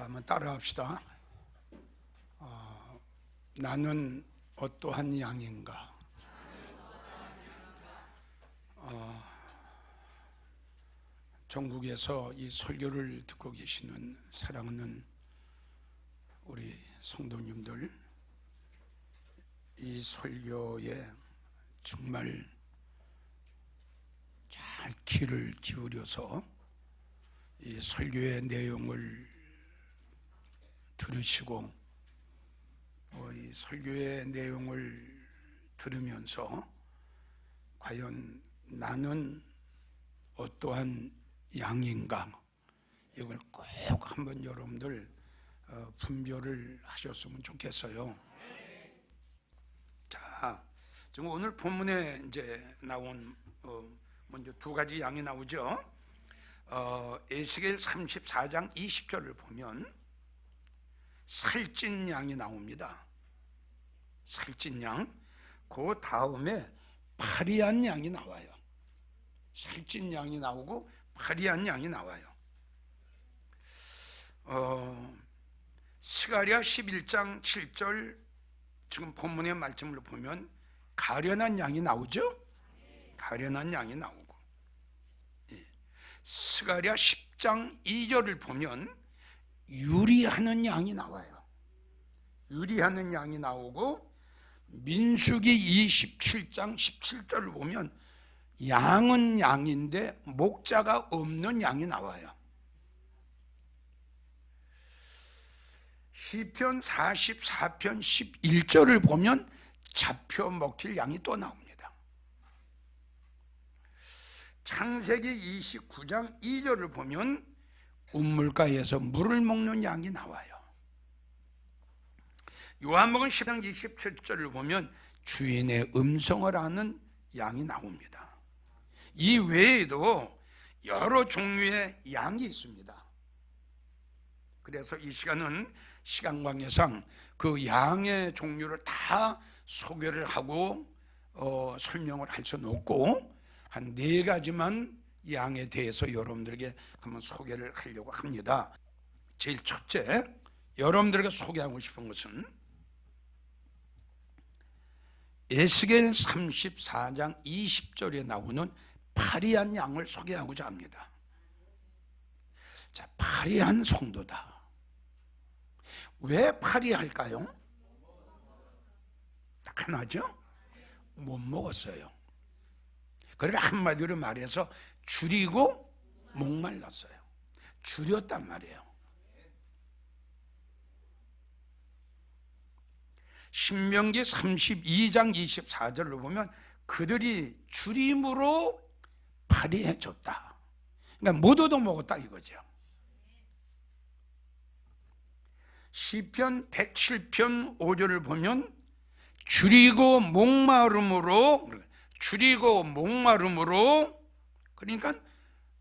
자, 한번 따라합시다. 어, 나는 어떠한 양인가? 어, 전국에서 이 설교를 듣고 계시는 사랑하는 우리 성도님들, 이 설교에 정말 잘 귀를 기울여서 이 설교의 내용을 들으시고 어, 이 설교의 내용을 들으면서 과연 나는 어떠한 양인가 이걸 꼭 한번 여러분들 어, 분별을 하셨으면 좋겠어요. 자, 지금 오늘 본문에 이제 나온 어, 먼저 두 가지 양이 나오죠. 어, 에스겔 34장 20절을 보면 살찐 양이 나옵니다. 살찐 양. 그 다음에 파리한 양이 나와요. 살찐 양이 나오고 파리한 양이 나와요. 어, 스가랴 11장 7절 지금 본문의 말씀을 보면 가련한 양이 나오죠? 가련한 양이 나오고 예. 스가랴 10장 2절을 보면 유리하는 양이 나와요. 유리하는 양이 나오고 민수기 27장 17절을 보면 양은 양인데 목자가 없는 양이 나와요. 시편 44편 11절을 보면 잡혀 먹힐 양이 또 나옵니다. 창세기 29장 2절을 보면 우물가에서 물을 먹는 양이 나와요. 요한복음 10장 27절을 보면 주인의 음성을 아는 양이 나옵니다. 이 외에도 여러 종류의 양이 있습니다. 그래서 이 시간은 시간 관계상 그 양의 종류를 다 소개를 하고 어, 설명을 할 수는 없고 한 네 가지만 양에 대해서 여러분들에게 한번 소개를 하려고 합니다. 제일 첫째, 여러분들에게 소개하고 싶은 것은 에스겔 34장 20절에 나오는 파리한 양을 소개하고자 합니다. 자, 파리한 성도다. 왜 파리할까요? 딱 하나죠? 못 먹었어요. 그러니까 한마디로 말해서 줄이고 목말랐어요. 줄였단 말이에요. 신명기 32장 24절로 보면 그들이 줄임으로 파리해줬다. 그러니까 못 얻어먹었다 이거죠. 시편 107편 5절을 보면 줄이고 목마름으로 줄이고 목마름으로 그러니까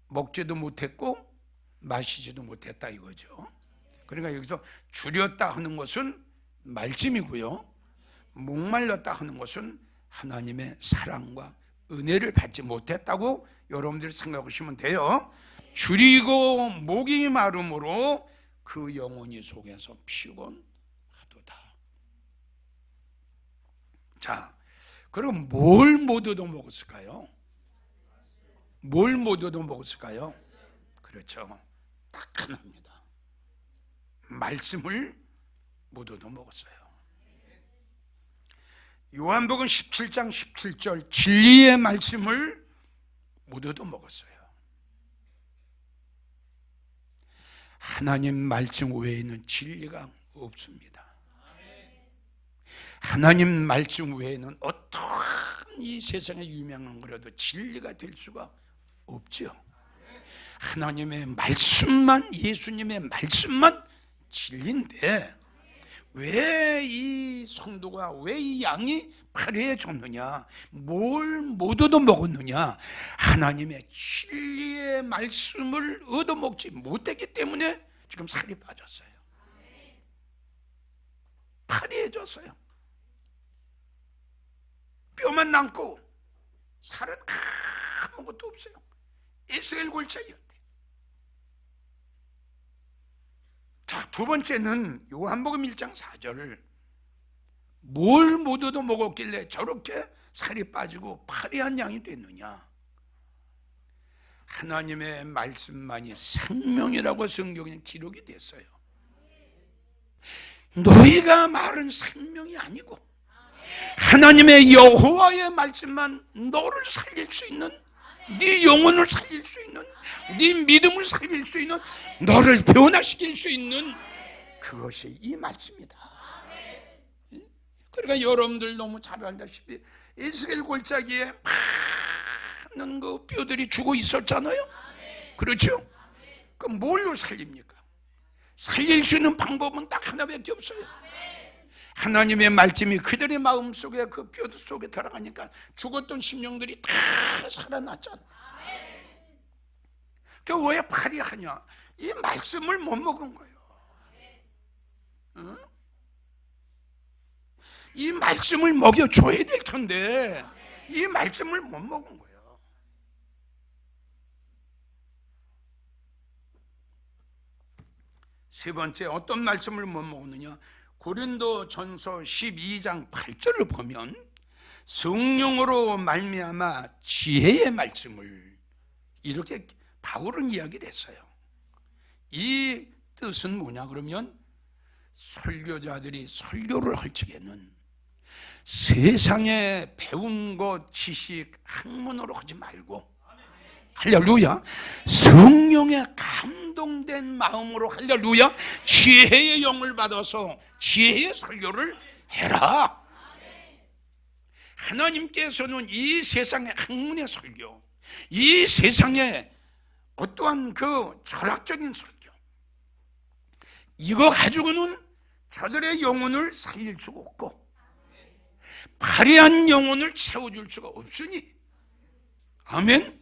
먹지도 못했고 마시지도 못했다 이거죠. 그러니까 여기서 줄였다 하는 것은 말씀이고요. 목말랐다 하는 것은 하나님의 사랑과 은혜를 받지 못했다고 여러분들이 생각하시면 돼요. 줄이고 목이 마름으로 그 영혼이 속에서 피곤하도다. 자, 그럼 뭘 못 얻어 먹었을까요? 뭘 못 얻어 먹었을까요? 그렇죠. 딱 하나입니다. 말씀을 못 얻어 먹었어요. 요한복음 17장 17절 진리의 말씀을 못 얻어 먹었어요. 하나님 말씀 외에는 진리가 없습니다. 하나님 말씀 외에는 어떠한 이 세상에 유명한 거라도 진리가 될 수가 없 죠. 하나님의 말씀만 예수님의 말씀만 진리인데 왜 이 성도가 왜 이 양이 파리해졌느냐 뭘 못 얻어먹었느냐 하나님의 진리의 말씀을 얻어먹지 못했기 때문에 지금 살이 빠졌어요. 파리해졌어요. 뼈만 남고 살은 아무것도 없어요 에스겔 골짜기였대. 자 두 번째는 요한복음 1장 4절. 뭘 모두도 먹었길래 저렇게 살이 빠지고 파리한 양이 됐느냐? 하나님의 말씀만이 생명이라고 성경에 기록이 됐어요. 너희가 말은 생명이 아니고 하나님의 여호와의 말씀만 너를 살릴 수 있는 네 영혼을 살릴 수 있는 네 믿음을 살릴 수 있는 너를 변화시킬 수 있는 그것이 이 말씀이다. 그러니까 여러분들 너무 잘 알다시피 이스라엘 골짜기에 많은 그 뼈들이 죽어 있었잖아요. 그렇죠? 그럼 뭘로 살립니까? 살릴 수 있는 방법은 딱 하나밖에 없어요. 하나님의 말씀이 그들의 마음 속에 그 뼈 속에 들어가니까 죽었던 심령들이 다 살아났잖아. 그왜 파리하냐? 이 말씀을 못 먹은 거예요. 응? 이 말씀을 먹여줘야 될 텐데 이 말씀을 못 먹은 거예요. 세 번째 어떤 말씀을 못 먹느냐? 고린도 전서 12장 8절을 보면 성령으로 말미암아 지혜의 말씀을 이렇게 바울은 이야기를 했어요. 이 뜻은 뭐냐 그러면 설교자들이 설교를 할 적에는 세상에 배운 것, 지식, 학문으로 하지 말고 할렐루야. 성령의 감동된 마음으로 할렐루야. 지혜의 영을 받아서 지혜의 설교를 해라. 하나님께서는 이 세상의 학문의 설교, 이 세상의 어떠한 그 철학적인 설교, 이거 가지고는 저들의 영혼을 살릴 수가 없고, 파리한 영혼을 채워줄 수가 없으니, 아멘.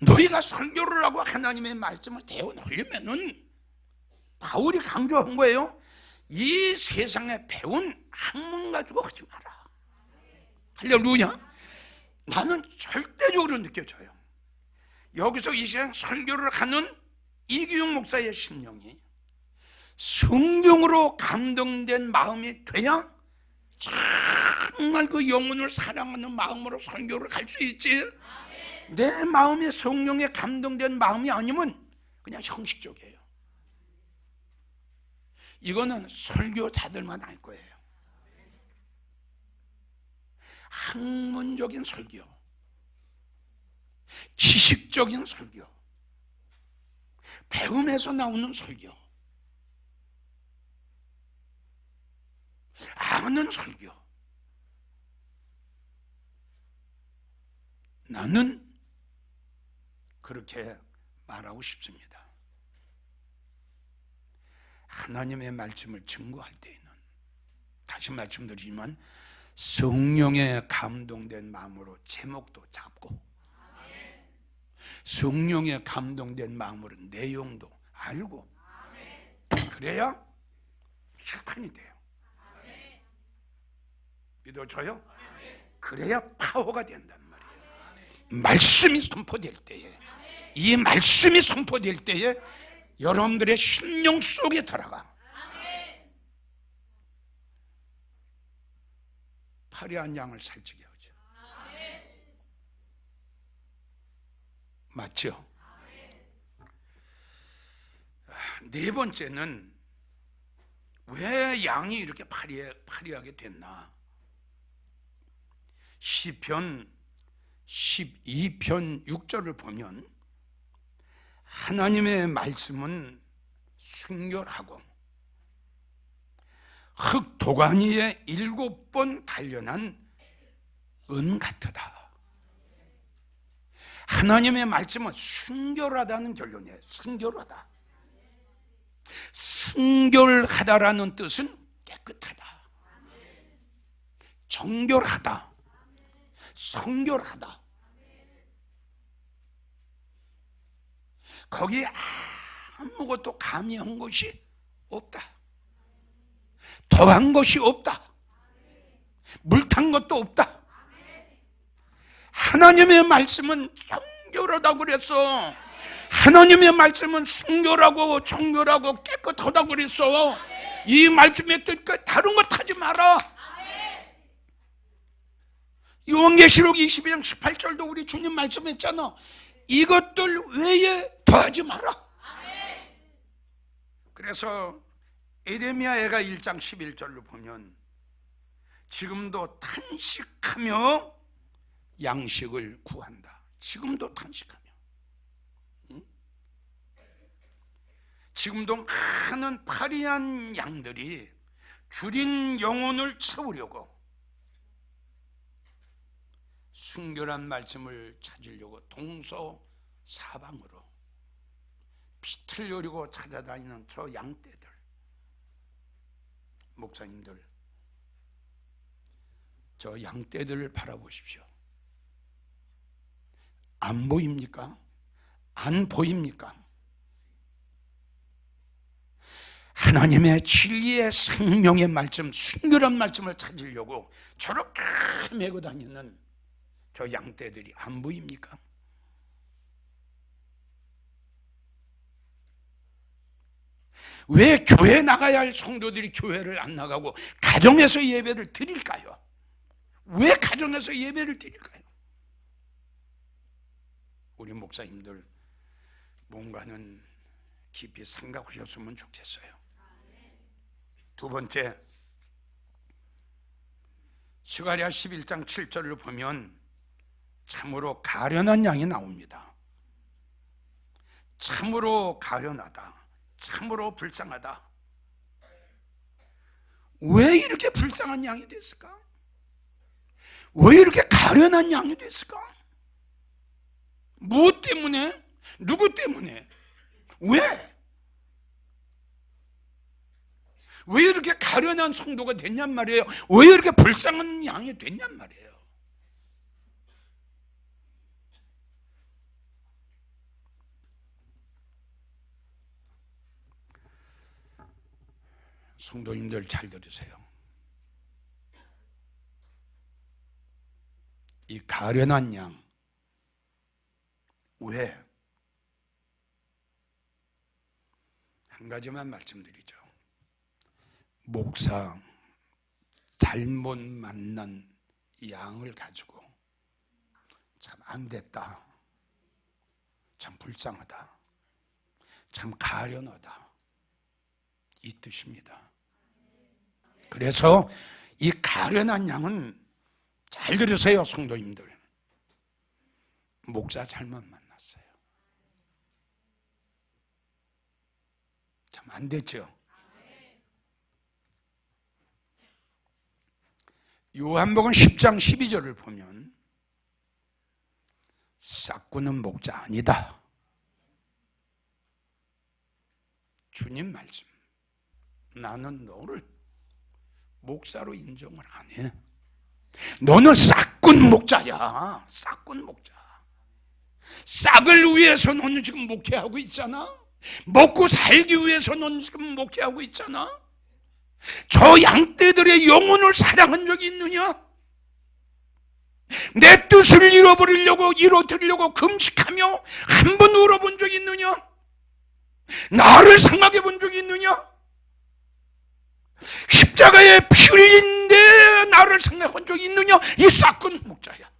너희가 설교를 하고 하나님의 말씀을 대원하려면은 바울이 강조한 거예요. 이 세상에 배운 학문 가지고 하지 마라. 할렐루야. 나는 절대적으로 느껴져요. 여기서 이 시간 설교를 하는 이기용 목사의 심령이 성경으로 감동된 마음이 돼야 정말 그 영혼을 사랑하는 마음으로 설교를 할 수 있지. 내 마음에 성령에 감동된 마음이 아니면 그냥 형식적이에요. 이거는 설교자들만 알 거예요. 학문적인 설교, 지식적인 설교, 배움에서 나오는 설교, 아는 설교. 나는 그렇게 말하고 싶습니다. 하나님의 말씀을 증거할 때에는 다시 말씀드리지만 성령에 감동된 마음으로 제목도 잡고 성령에 감동된 마음으로 내용도 알고 그래야 실탄이 돼요. 믿어줘요? 그래야 파워가 된단. 말씀이 선포될 때에 이 말씀이 선포될 때에 여러분들의 심령 속에 들어가 파리한 양을 살찌게 하죠. 맞죠? 네 번째는 왜 양이 이렇게 파리하게 됐나? 시편 12편 6절을 보면 하나님의 말씀은 순결하고 흙 도가니에 일곱 번 단련한 은 같으다. 하나님의 말씀은 순결하다는 결론이에요. 순결하다. 순결하다라는 뜻은 깨끗하다. 정결하다. 성결하다. 거기에 아무것도 가미한 것이 없다. 더한 것이 없다. 물 탄 것도 없다. 하나님의 말씀은 정결하다고 그랬어. 하나님의 말씀은 순결하고 정결하고 깨끗하다고 그랬어. 이 말씀의 뜻과 다른 것 하지 마라. 요한계시록 22장 18절도 우리 주님 말씀했잖아. 이것들 외에 더하지 마라. 그래서 에레미야 애가 1장 11절로 보면 지금도 탄식하며 양식을 구한다. 지금도 탄식하며. 응? 지금도 많은 파리한 양들이 줄인 영혼을 채우려고 순결한 말씀을 찾으려고 동서 사방으로 빛을 노리고 찾아다니는 저 양떼들 목사님들 저 양떼들을 바라보십시오. 안 보입니까? 안 보입니까? 하나님의 진리의 생명의 말씀, 순결한 말씀을 찾으려고 저렇게 메고 다니는 저 양떼들이 안 보입니까? 왜 교회 나가야 할 성도들이 교회를 안 나가고 가정에서 예배를 드릴까요? 왜 가정에서 예배를 드릴까요? 우리 목사님들 뭔가는 깊이 생각하셨으면 좋겠어요. 두 번째 스가랴 11장 7절을 보면 참으로 가련한 양이 나옵니다. 참으로 가련하다. 참으로 불쌍하다. 왜 이렇게 불쌍한 양이 됐을까? 왜 이렇게 가련한 양이 됐을까? 무엇 때문에? 누구 때문에? 왜? 왜 이렇게 가련한 성도가 됐냔 말이에요? 왜 이렇게 불쌍한 양이 됐냔 말이에요? 성도님들 잘 들으세요. 이 가련한 양, 왜? 한 가지만 말씀드리죠. 목사 잘못 만난 양을 가지고 참 안 됐다. 참 불쌍하다. 참 가련하다. 이 뜻입니다. 그래서 이 가련한 양은 잘 들으세요, 성도님들. 목사 잘못 만났어요. 참 안 됐죠. 요한복음 10장 12절을 보면 싹구는 목자 아니다. 주님 말씀. 나는 너를 목사로 인정을 안 해. 너는 싹군 목자야. 싹군 목자. 싹을 위해서 너는 지금 목회하고 있잖아. 먹고 살기 위해서 너는 지금 목회하고 있잖아. 저 양떼들의 영혼을 사랑한 적이 있느냐? 내 뜻을 잃어버리려고 이뤄드리려고 금식하며 한 번 울어본 적이 있느냐? 나를 생각해 본 적이 있느냐? 십자가에 피 흘린데 나를 생각한 적이 있느냐? 이 싹군 목자야.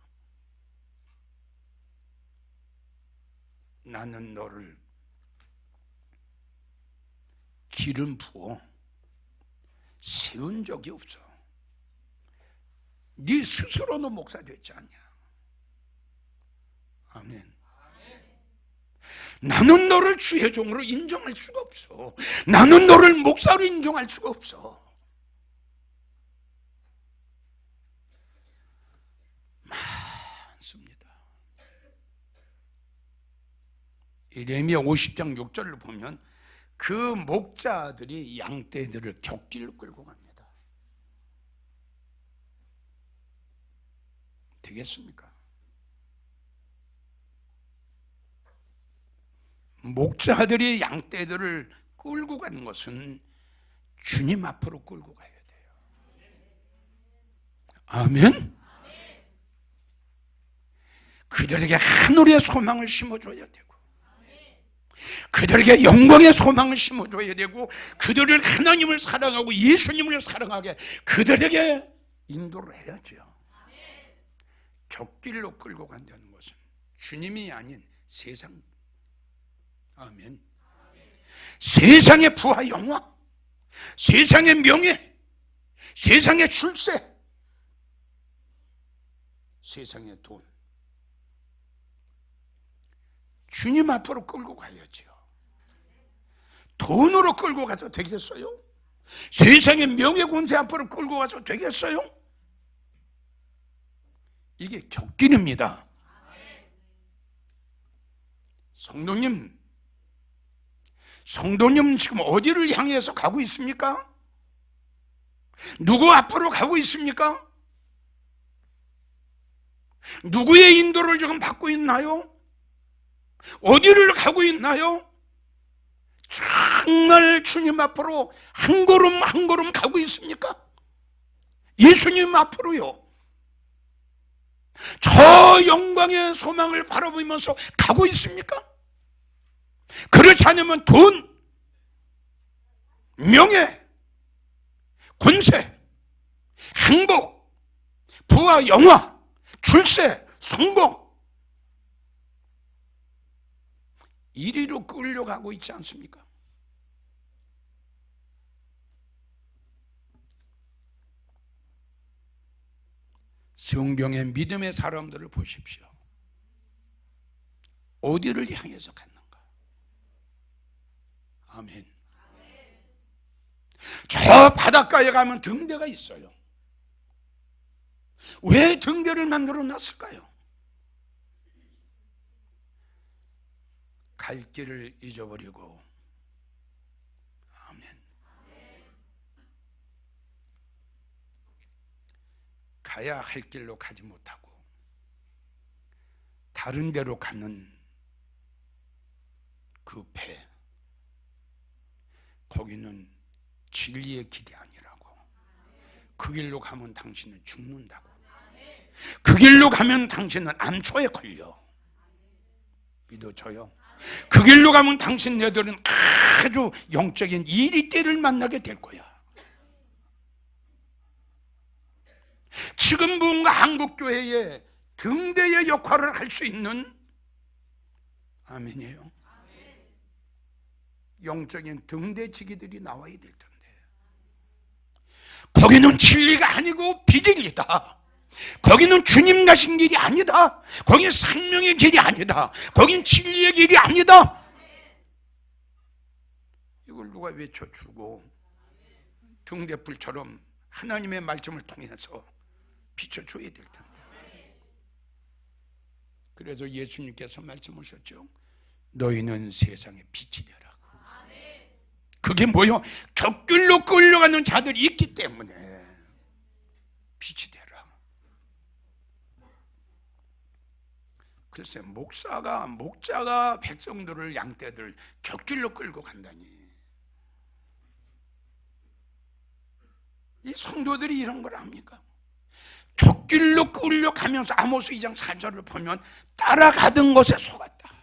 나는 너를 기름 부어 세운 적이 없어. 네 스스로는 목사 됐지 않냐? 아멘. 나는 너를 주의 종으로 인정할 수가 없어. 나는 너를 목사로 인정할 수가 없어. 많습니다. 이 레미야 50장 6절을 보면 그 목자들이 양떼들을 격길로 끌고 갑니다. 되겠습니까? 목자들이 양떼들을 끌고 가는 것은 주님 앞으로 끌고 가야 돼요. 아멘. 그들에게 하늘의 소망을 심어줘야 되고 그들에게 영광의 소망을 심어줘야 되고 그들을 하나님을 사랑하고 예수님을 사랑하게 그들에게 인도를 해야죠. 곁길로 끌고 간다는 것은 주님이 아닌 세상 아멘. 세상의 부와 영화, 세상의 명예, 세상의 출세, 세상의 돈. 주님 앞으로 끌고 가야지요. 돈으로 끌고 가서 되겠어요? 세상의 명예 권세 앞으로 끌고 가서 되겠어요? 이게 격길입니다. 성도님, 성도님 지금 어디를 향해서 가고 있습니까? 누구 앞으로 가고 있습니까? 누구의 인도를 지금 받고 있나요? 어디를 가고 있나요? 정말 주님 앞으로 한 걸음 한 걸음 가고 있습니까? 예수님 앞으로요. 저 영광의 소망을 바라보면서 가고 있습니까? 그렇지 않으면 돈, 명예, 권세, 행복, 부와 영화, 출세, 성공 이리로 끌려가고 있지 않습니까? 성경의 믿음의 사람들을 보십시오. 어디를 향해서 갔는가? 아멘. 저 바닷가에 가면 등대가 있어요. 왜 등대를 만들어 놨을까요? 갈 길을 잊어버리고 아멘. 가야 할 길로 가지 못하고 다른 데로 가는 그 배. 거기는 진리의 길이 아니라고. 그 길로 가면 당신은 죽는다고. 그 길로 가면 당신은 암초에 걸려. 믿어져요? 그 길로 가면 당신 네들은 아주 영적인 이리떼를 만나게 될 거야. 지금 뭔가 한국교회에 등대의 역할을 할 수 있는 아멘이에요. 영적인 등대지기들이 나와야 될 텐데. 거기는 진리가 아니고 비진리다. 거기는 주님 가신 길이 아니다. 거긴 생명의 길이 아니다. 거긴 진리의 길이 아니다. 이걸 누가 외쳐주고 등대불처럼 하나님의 말씀을 통해서 비춰줘야 될 텐데. 그래서 예수님께서 말씀하셨죠. 너희는 세상의 빛이 되라고. 그게 뭐요? 격길로 끌려가는 자들이 있기 때문에 빛이 되라. 글쎄 목사가 목자가 백성들을 양떼들 격길로 끌고 간다니. 이 성도들이 이런 걸 압니까? 격길로 끌려가면서 아모스 2장 4절을 보면 따라가던 것에 속았다.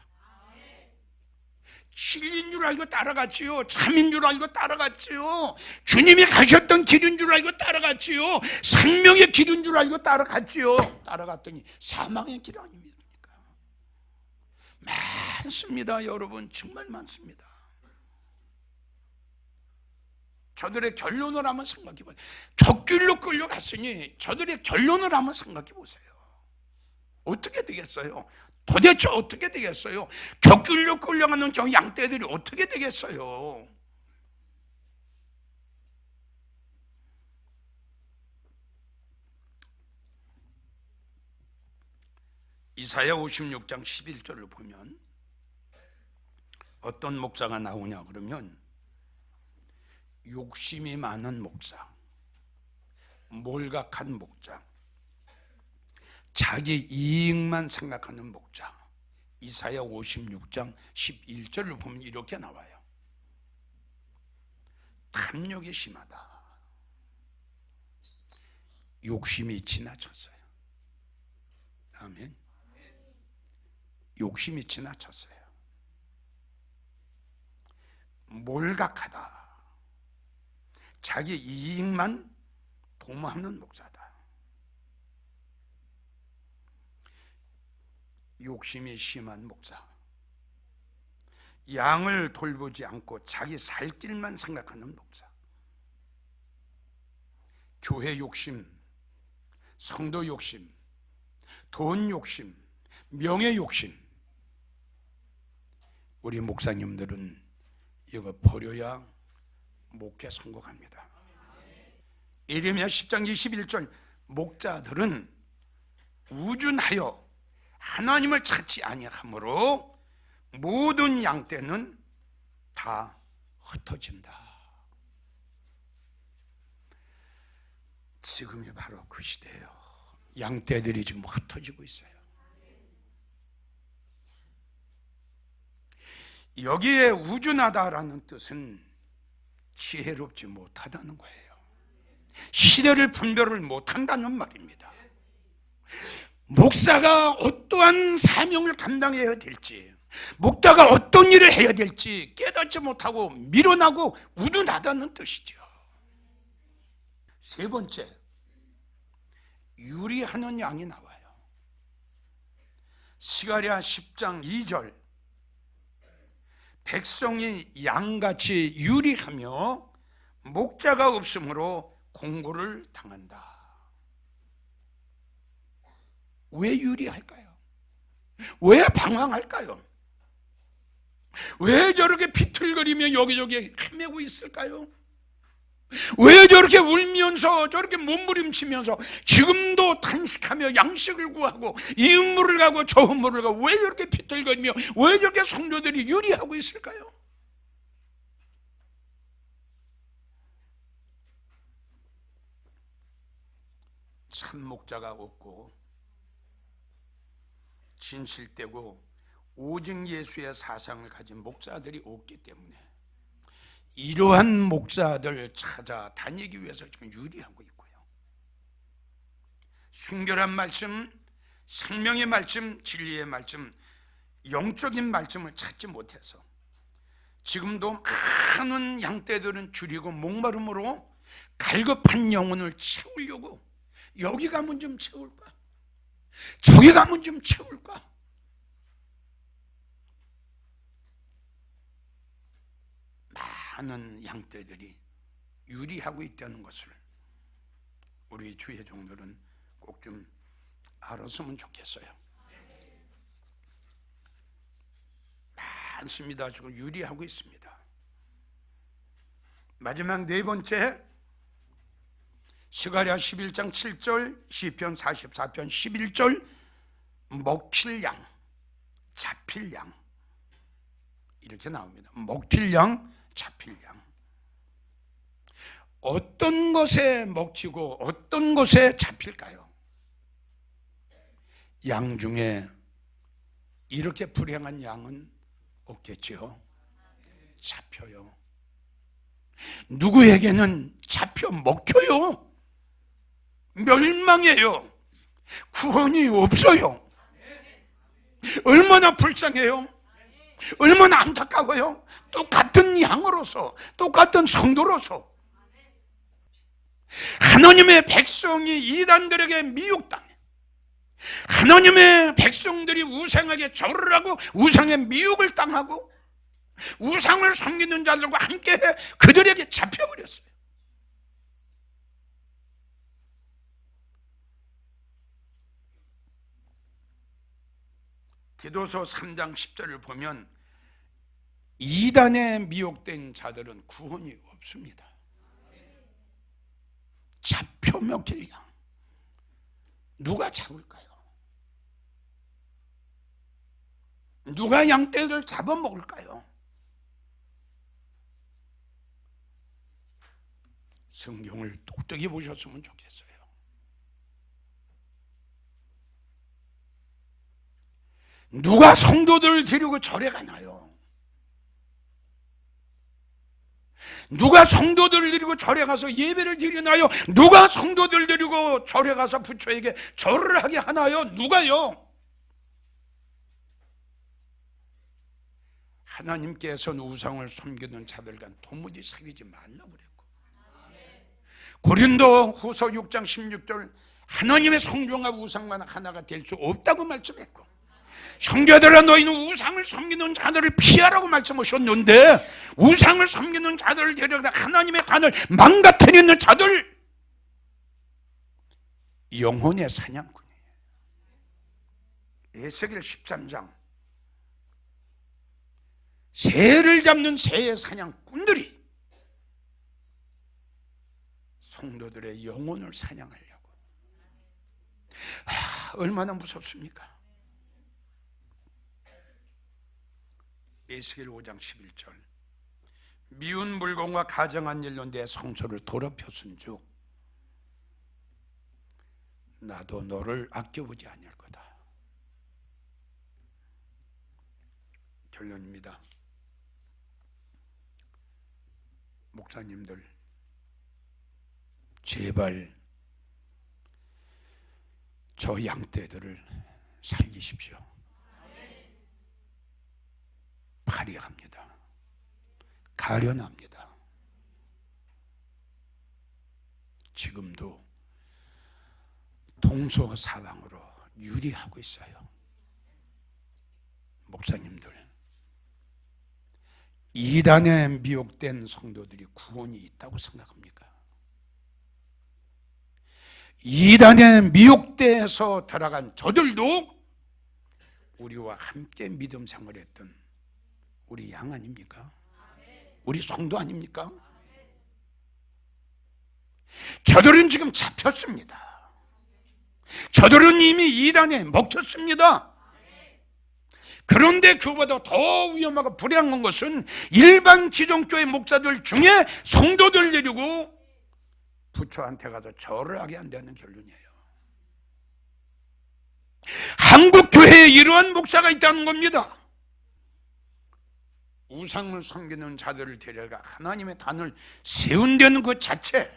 진리인 줄 알고 따라갔지요. 참인 줄 알고 따라갔지요. 주님이 가셨던 길인 줄 알고 따라갔지요. 생명의 길인 줄 알고 따라갔지요. 따라갔더니 사망의 길 아닙니까? 많습니다, 여러분. 정말 많습니다. 저들의 결론을 한번 생각해 보세요. 격길로 끌려갔으니 저들의 결론을 한번 생각해 보세요. 어떻게 되겠어요? 도대체 어떻게 되겠어요? 격길로 끌려가는 저 양떼들이 어떻게 되겠어요? 이사야 56장 11절을 보면 어떤 목사가 나오냐 그러면 욕심이 많은 목사, 몰각한 목자, 자기 이익만 생각하는 목자. 이사야 56장 11절을 보면 이렇게 나와요. 탐욕이 심하다. 욕심이 지나쳤어요. 아멘. 욕심이 지나쳤어요. 몰각하다. 자기 이익만 도모하는 목사다. 욕심이 심한 목사. 양을 돌보지 않고 자기 살 길만 생각하는 목사. 교회 욕심, 성도 욕심, 돈 욕심, 명예 욕심. 우리 목사님들은 이거 버려야 목회 성공합니다. 이르면 10장 21절 목자들은 우준하여 하나님을 찾지 아니하므로 모든 양떼는 다 흩어진다. 지금이 바로 그 시대예요. 양떼들이 지금 흩어지고 있어요. 여기에 우준하다라는 뜻은 지혜롭지 못하다는 거예요. 시대를 분별을 못한다는 말입니다. 목사가 어떠한 사명을 감당해야 될지, 목사가 어떤 일을 해야 될지 깨닫지 못하고 밀어나고 우둔하다는 뜻이죠. 세 번째, 유리하는 양이 나와요. 시가랴 10장 2절 백성이 양같이 유리하며 목자가 없으므로 공고를 당한다. 왜 유리할까요? 왜 방황할까요? 왜 저렇게 비틀거리며 여기저기 헤매고 있을까요? 왜 저렇게 울면서 저렇게 몸부림치면서 지금도 단식하며 양식을 구하고 이 음물을 가고 저 음물을 가고 왜 저렇게 비틀거리며 왜 저렇게 성도들이 유리하고 있을까요? 참 목자가 없고 진실되고 오직 예수의 사상을 가진 목자들이 없기 때문에 이러한 목자들 찾아 다니기 위해서 지금 유리하고 있고요. 순결한 말씀, 생명의 말씀, 진리의 말씀, 영적인 말씀을 찾지 못해서 지금도 많은 양떼들은 줄이고 목마름으로 갈급한 영혼을 채우려고 여기 가면 좀 채울까? 저기 가면 좀 채울까? 많은 양떼들이 유리하고 있다는 것을 우리 주의 종들은 꼭 좀 알았으면 좋겠어요. 많습니다. 지금 유리하고 있습니다. 마지막 네 번째 스가랴 11장 7절, 시편 44편 11절 먹힐 양, 잡힐 양 이렇게 나옵니다. 먹힐 양, 잡힐 양. 어떤 것에 먹히고 어떤 것에 잡힐까요? 양 중에 이렇게 불행한 양은 없겠지요. 잡혀요. 누구에게는 잡혀 먹혀요. 멸망해요. 구원이 없어요. 얼마나 불쌍해요. 얼마나 안타까워요. 똑같은 양으로서, 똑같은 성도로서. 하나님의 백성이 이단들에게 미혹당해. 하나님의 백성들이 우상에게 절을 하고 우상의 미혹을 당하고 우상을 섬기는 자들과 함께 그들에게 잡혀버렸어요. 디도서 3장 10절을 보면 이단에 미혹된 자들은 구원이 없습니다. 잡혀 먹힐 양 누가 잡을까요? 누가 양떼를 잡아먹을까요? 성경을 똑똑히 보셨으면 좋겠어요. 누가 성도들을 데리고 절에 가나요? 누가 성도들을 데리고 절에 가서 예배를 드리나요? 누가 성도들 데리고 절에 가서 부처에게 절을 하게 하나요? 누가요? 하나님께서는 우상을 섬기는 자들과 도무지 사귀지 말라고 그랬고 고린도 후서 6장 16절 하나님의 성종과 우상과 하나가 될 수 없다고 말씀했고 형제들아 너희는 우상을 섬기는 자들을 피하라고 말씀하셨는데 우상을 섬기는 자들을 데려다 하나님의 단을 망가뜨리는 자들! 영혼의 사냥꾼이에요. 에스겔 13장. 새를 잡는 새의 사냥꾼들이 성도들의 영혼을 사냥하려고. 아, 얼마나 무섭습니까? 에스겔 5장 11절 미운 물건과 가정한 일로 내 성소를 더럽혔은즉 나도 너를 아껴보지 아니할 거다. 결론입니다. 목사님들 제발 저 양떼들을 살리십시오. 파리합니다. 가련합니다. 지금도 동서 사방으로 유리하고 있어요. 목사님들, 이단에 미혹된 성도들이 구원이 있다고 생각합니까? 이단에 미혹돼서 들어간 저들도 우리와 함께 믿음 생활했던 우리 양 아닙니까? 우리 성도 아닙니까? 저들은 지금 잡혔습니다. 저들은 이미 이단에 먹혔습니다. 그런데 그보다 더 위험하고 불행한 것은 일반 기존교회 목사들 중에 성도들 데리고 부처한테 가서 절을 하게 한다는 결론이에요. 한국 교회에 이러한 목사가 있다는 겁니다. 우상을 섬기는 자들을 데려가 하나님의 단을 세운다는 것 자체.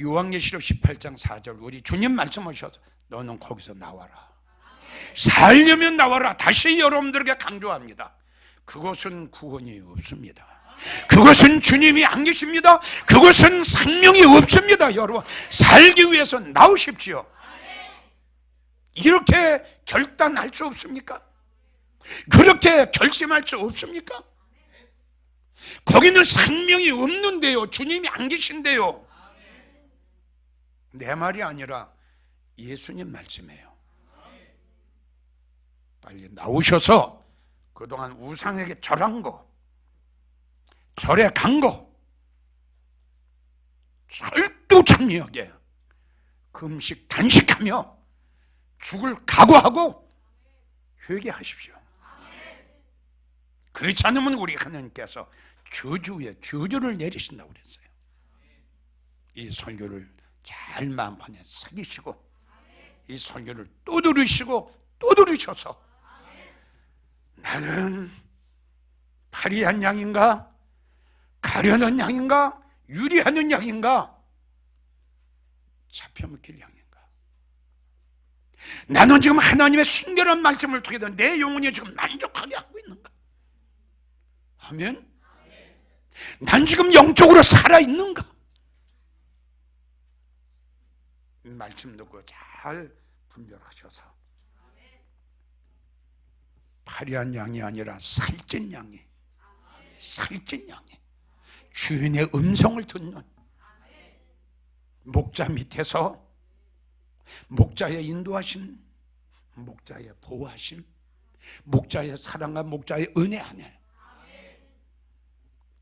요한계시록 18장 4절 우리 주님 말씀하셔서 너는 거기서 나와라. 살려면 나와라. 다시 여러분들에게 강조합니다. 그것은 구원이 없습니다. 그것은 주님이 안 계십니다. 그것은 생명이 없습니다 여러분. 살기 위해서 나오십시오. 이렇게 결단할 수 없습니까? 그렇게 결심할 수 없습니까? 거기는 생명이 없는데요. 주님이 안 계신데요. 내 말이 아니라 예수님 말씀이에요. 빨리 나오셔서 그동안 우상에게 절한 거, 절에 간 거, 철두철미하게 금식 단식하며 죽을 각오하고 회개하십시오. 그렇지 않으면 우리 하나님께서 저주에 저주를 내리신다고 그랬어요. 이 설교를 잘 마음판에 새기시고 이 설교를 또 들으시고 또 들으셔서 나는 파리한 양인가? 가려는 양인가? 유리하는 양인가? 잡혀먹힐 양인가? 나는 지금 하나님의 순결한 말씀을 통해서 내 영혼이 지금 있는가 하면 난 지금 영적으로 살아있는가? 말씀 듣고 잘 분별하셔서. 파리한 양이 아니라 살찐 양이. 살찐 양이. 주인의 음성을 듣는 목자 밑에서 목자의 인도하심, 목자의 보호하심, 목자의 사랑과 목자의 은혜 안에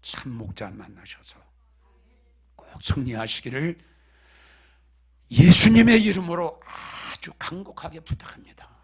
참 목자 만나셔서 꼭 승리하시기를 예수님의 이름으로 아주 간곡하게 부탁합니다.